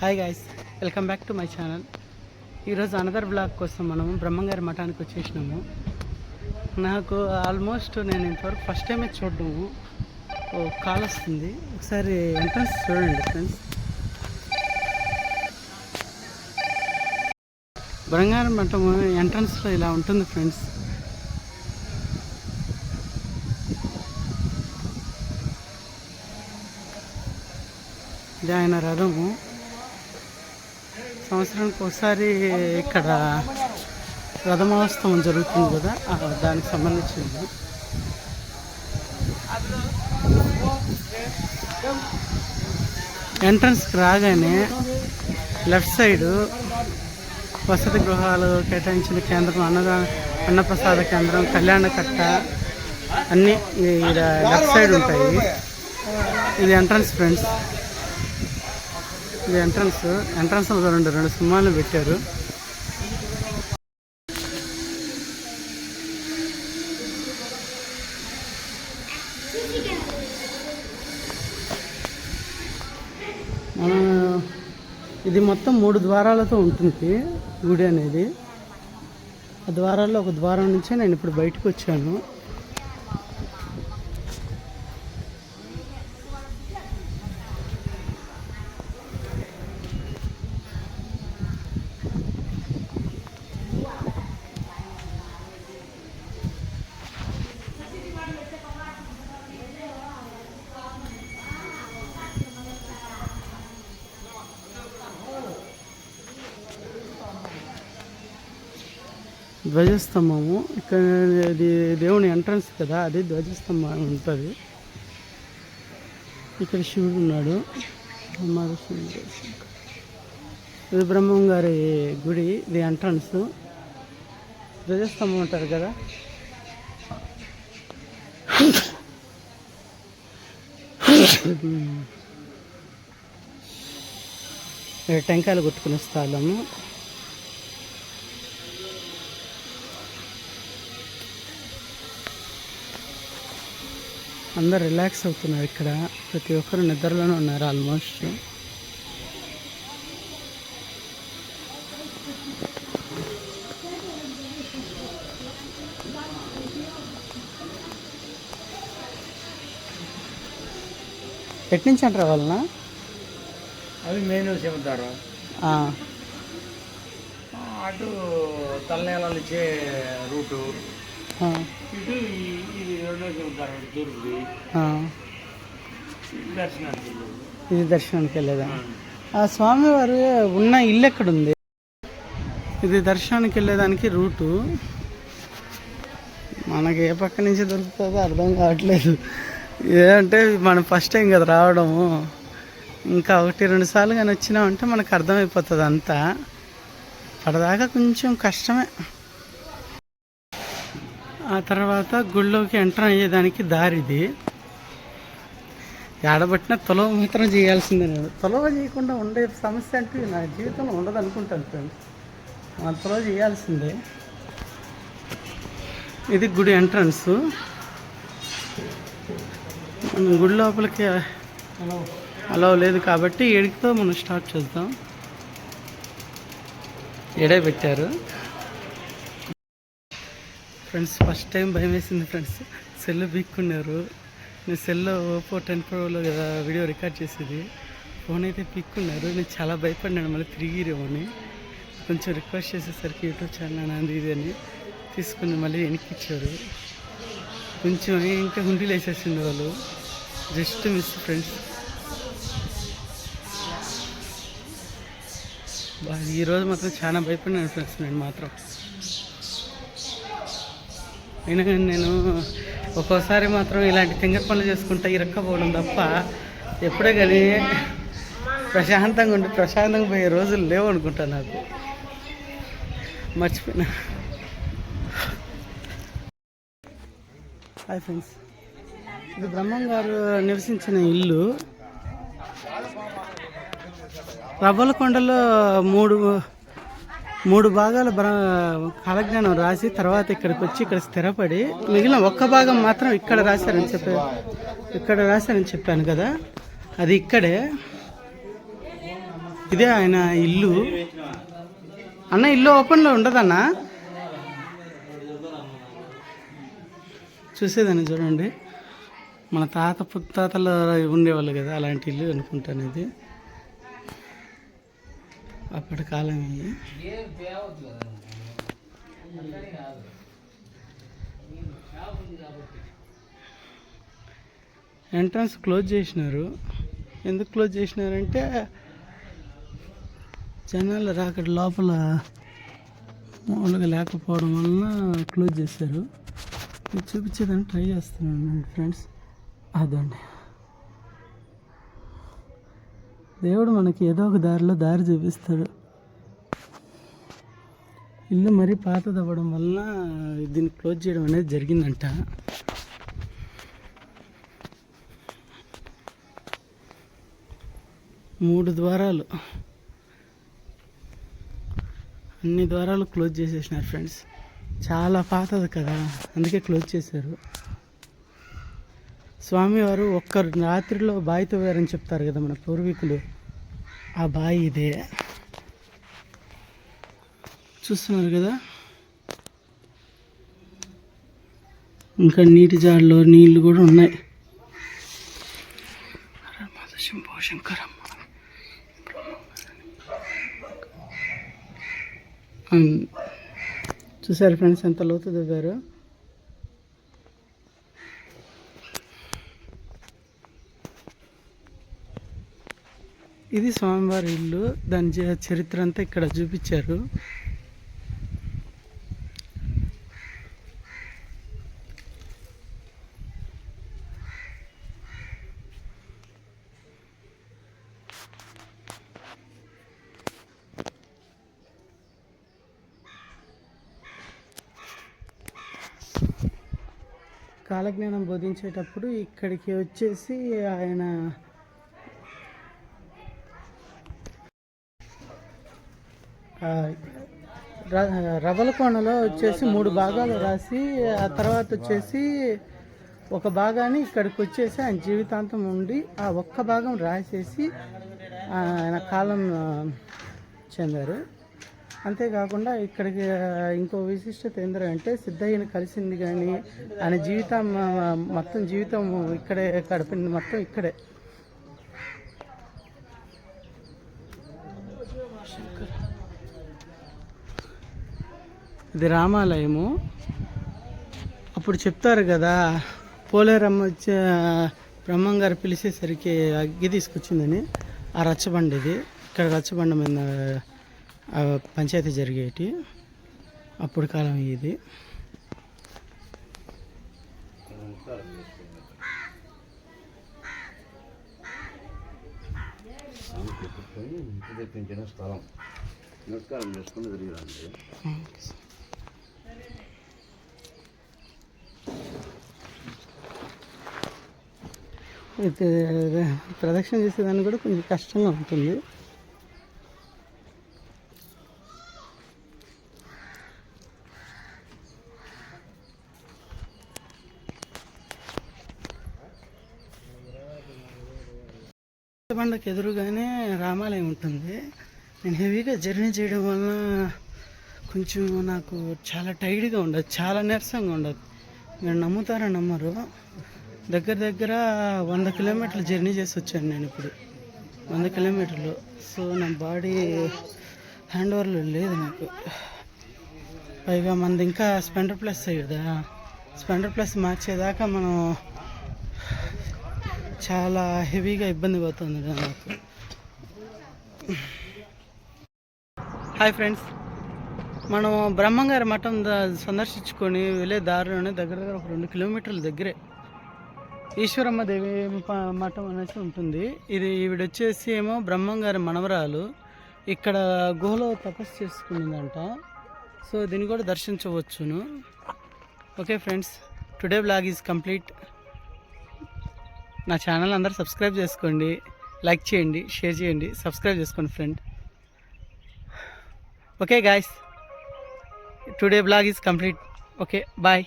Hi guys welcome back to my channel ఈరోజు another blog కోసం మనము బ్రహ్మంగారి మఠానికి వచ్చేసినాము. నాకు ఆల్మోస్ట్ నేను ఇంతవరకు ఫస్ట్ టైమే చూడడము ఓ కాల్ వస్తుంది. ఒకసారి ఎంట్రన్స్ చూడండి ఫ్రెండ్స్ బ్రహ్మంగారి మఠం ఎంట్రన్స్లో ఇలా ఉంటుంది ఫ్రెండ్స్ ఇది ఆయన రథము. సంవత్సరానికి ఒకసారి ఇక్కడ రథమహోత్సవం జరుగుతుంది కదా దానికి సంబంధించింది. ఎంట్రన్స్కి రాగానే లెఫ్ట్ సైడు వసతి గృహాలు కేటాయించిన కేంద్రం అన్నదా అన్నప్రసాద కేంద్రం కళ్యాణ కట్ట అన్నీ ఇక్కడ లెఫ్ట్ సైడ్ ఉంటాయి. ఇది ఎంట్రన్స్ ఫ్రెండ్స్. ఇది ఎంట్రన్స్ ఎంట్రన్స్ రెండు రెండు సింహాలు పెట్టారు. మనం ఇది మొత్తం మూడు ద్వారాలతో ఉంటుంది గుడి అనేది. ఆ ద్వారాల్లో ఒక ద్వారం నుంచే నేను ఇప్పుడు బయటకు వచ్చాను. ధ్వజస్తంభము. ఇక్కడ ఇది దేవుని ఎంట్రన్స్ కదా అది ధ్వజస్తంభం ఉంటుంది. ఇక్కడ శివుడు ఉన్నాడు. శివుడు. ఇది బ్రహ్మం గారి గుడి ఇది ఎంట్రన్స్ ధ్వజస్తంభం ఉంటారు కదా. టెంకాయలు కొట్టుకునే స్థలము. అందరు రిలాక్స్ అవుతున్నారు ఇక్కడ. ప్రతి ఒక్కరు నిద్రలోనే ఉన్నారు ఆల్మోస్ట్ ఎటు నుంచి అంటారు వాళ్ళన? అవి మెయిన్ చెబుతారు అటు తలనేల ఇచ్చే రూటు. ఇటు ఇది రెండో దర్శనానికి ఇది దర్శనానికి వెళ్ళేదా? ఆ. స్వామివారు ఉన్న ఇల్లు ఎక్కడుంది? ఇది దర్శనానికి వెళ్ళేదానికి రూటు. మనకి ఏ పక్క నుంచి దొరుకుతుందో అర్థం కావట్లేదు. ఏదంటే మనం ఫస్ట్ టైం కదా రావడము. ఇంకా ఒకటి రెండు సార్లు కానీ వచ్చినామంటే మనకు అర్థమైపోతుంది అంతా. పడదాకా కొంచెం కష్టమే. ఆ తర్వాత గుళ్ళోకి ఎంటర్ అయ్యేదానికి దారిది. ఏడబట్టినా తొలవ మాత్రం చేయాల్సిందే నేను. తొలవ చేయకుండా ఉండే సమస్య అంటే నా జీవితంలో ఉండదు అనుకుంటాను ఫ్రెండ్స్. మన తొలవ చేయాల్సిందే. ఇది గుడి ఎంట్రన్స్. మనం గుడి లోపలికి అలా లేదు కాబట్టి ఏడికితో మనం స్టార్ట్ చేద్దాం. ఏడే పెట్టారు? ఫ్రెండ్స్ ఫస్ట్ టైం భయం వేసింది ఫ్రెండ్స్ సెల్ పీక్కున్నారు. నేను సెల్లో ఓపో టెన్ ప్రోలో కదా వీడియో రికార్డ్ చేసేది. ఫోన్ అయితే పీక్కున్నారు. నేను చాలా భయపడినాను మళ్ళీ తిరిగిరేమని. కొంచెం రిక్వెస్ట్ చేసేసరికి యూట్యూబ్ ఛానల్ అంది ఇది అని తీసుకుని మళ్ళీ వెనక్కి ఇచ్చారు కొంచెం ఇంకా హుండీలు వేసేసింది వాళ్ళు. జస్ట్ మిస్ ఫ్రెండ్స్ ఈరోజు మాత్రం చాలా భయపడినాను ఫ్రెండ్స్ నేను మాత్రం. అయినా కానీ నేను ఒక్కోసారి మాత్రం ఇలాంటి తింగర పనులు చేసుకుంటా ఇరక్కపోవడం తప్ప ఎప్పుడే కానీ ప్రశాంతంగా ఉండి ప్రశాంతంగా పోయే రోజులు లేవు అనుకుంటా నాకు. మర్చిపోయినా. Hi friends. ఇది బ్రహ్మం గారు నివసించిన ఇల్లు. రవ్వలకొండలో మూడు మూడు భాగాల కాలజ్ఞానం రాసి తర్వాత ఇక్కడికి వచ్చి ఇక్కడ స్థిరపడి మిగిలిన ఒక్క భాగం మాత్రం ఇక్కడ రాశారని చెప్పి ఇక్కడ రాశారని చెప్పాను కదా. అది ఇక్కడే. ఇదే ఆయన ఇల్లు. అన్న ఇల్లు ఓపెన్లో ఉండదన్నా? చూసేదాన్ని చూడండి. మన తాత పుత్తాతలు ఉండేవాళ్ళు కదా అలాంటి ఇల్లు అనుకుంటాను ఇది. అప్పటి కాలం ఇది ఎంట్రన్స్ క్లోజ్ చేసినారు. ఎందుకు క్లోజ్ చేసినారంటే జనాలు రాక లోపల మామూలుగా లేకపోవడం వలన క్లోజ్ చేశారు. చూపించేదాన్ని ట్రై చేస్తున్నాను ఫ్రెండ్స్. అదండి. దేవుడు మనకి ఏదో ఒక దారిలో దారి చూపిస్తాడు. ఇల్లు మరీ పాతది అవ్వడం వల్ల దీన్ని క్లోజ్ చేయడం అనేది జరిగిందంట. మూడు ద్వారాలు. అన్ని ద్వారాలు క్లోజ్ చేసేసినారు ఫ్రెండ్స్. చాలా పాతది కదా అందుకే క్లోజ్ చేశారు. స్వామివారు ఒక్క రాత్రిలో బావితో వేరని చెప్తారు కదా మన పూర్వీకులు. ఆ బావి ఇదే. చూస్తున్నారు కదా? ఇంకా నీటి జాడలో నీళ్ళు కూడా ఉన్నాయి. శంకరమ్మ. చూసారు ఫ్రెండ్స్ ఎంత లోతు దిగారు ఇది స్వామివారి ఇల్లు. దాని చరిత్ర అంతా ఇక్కడ చూపించారు. కాలజ్ఞానం బోధించేటప్పుడు ఇక్కడికి వచ్చేసి ఆయన ఆ, ర- వచ్చేసి మూడు భాగాలు రాసి ఆ తర్వాత వచ్చేసి ఒక భాగాన్ని ఇక్కడికి వచ్చేసి ఆయన జీవితాంతం ఉండి ఆ ఒక్క భాగం రాసేసి ఆయన కాలం చెందారు. అంతేకాకుండా ఇక్కడికి ఇంకో విశిష్టత ఏంటంటే సిద్ధయ్యని కలిసింది కానీ ఆయన జీవితం మొత్తం జీవితం ఇక్కడే గడిపింది మొత్తం ఇక్కడే. ఇది రామాలయము. అప్పుడు చెప్తారు కదా పోలేరమ్మ వచ్చే బ్రహ్మం గారు పిలిచేసరికి అగ్గి తీసుకొచ్చిందని ఆ రచ్చబండ ఇది. ఇక్కడ రచ్చబండ మీద పంచాయతీ జరిగేటి. అప్పుడు కాలం ఇది. స్థలం నమస్కారం. చేసుకుని తిరిగి రండి ప్రదక్షిణ చేసేదాన్ని కూడా కొంచెం కష్టంగా ఉంటుంది. బండకు ఎదురుగానే రామాలయం ఉంటుంది. నేను హెవీగా జర్నీ చేయడం వలన కొంచెం నాకు చాలా టైర్డ్గా ఉండదు చాలా నీరసంగా ఉండదు. మీరు నమ్ముతారా నమ్మరు. దగ్గర దగ్గర వంద కిలోమీటర్లు జర్నీ చేసి వచ్చాను నేను ఇప్పుడు. వంద కిలోమీటర్లు. సో నా బాడీ హ్యాండ్ ఓవర్లో లేదు నాకు. పైగా మనది ఇంకా స్పెండర్ ప్లస్ కదా. స్పెండర్ ప్లస్ మార్చేదాకా మనం చాలా హెవీగా ఇబ్బంది పడుతుంది కదా నాకు. Hi friends. మనం బ్రహ్మంగారి మఠం ద- సందర్శించుకొని వెళ్ళే దారిలోనే దగ్గర దగ్గర ఒక రెండు కిలోమీటర్ల దగ్గరే ఈశ్వరమ్మ దేవి ప- మఠం అనేసి ఉంటుంది. ఇది ఈవిడ వచ్చేసి ఏమో బ్రహ్మంగారి మనవరాలు. ఇక్కడ గుహలో తపస్సు చేసుకున్నదంట సో దీన్ని కూడా దర్శించవచ్చును. Okay friends today blog is complete. నా ఛానల్ అందరూ సబ్స్క్రైబ్ చేసుకోండి లైక్ చేయండి షేర్ చేయండి సబ్స్క్రైబ్ చేసుకోండి friend. Okay guys today blog is complete. Okay bye.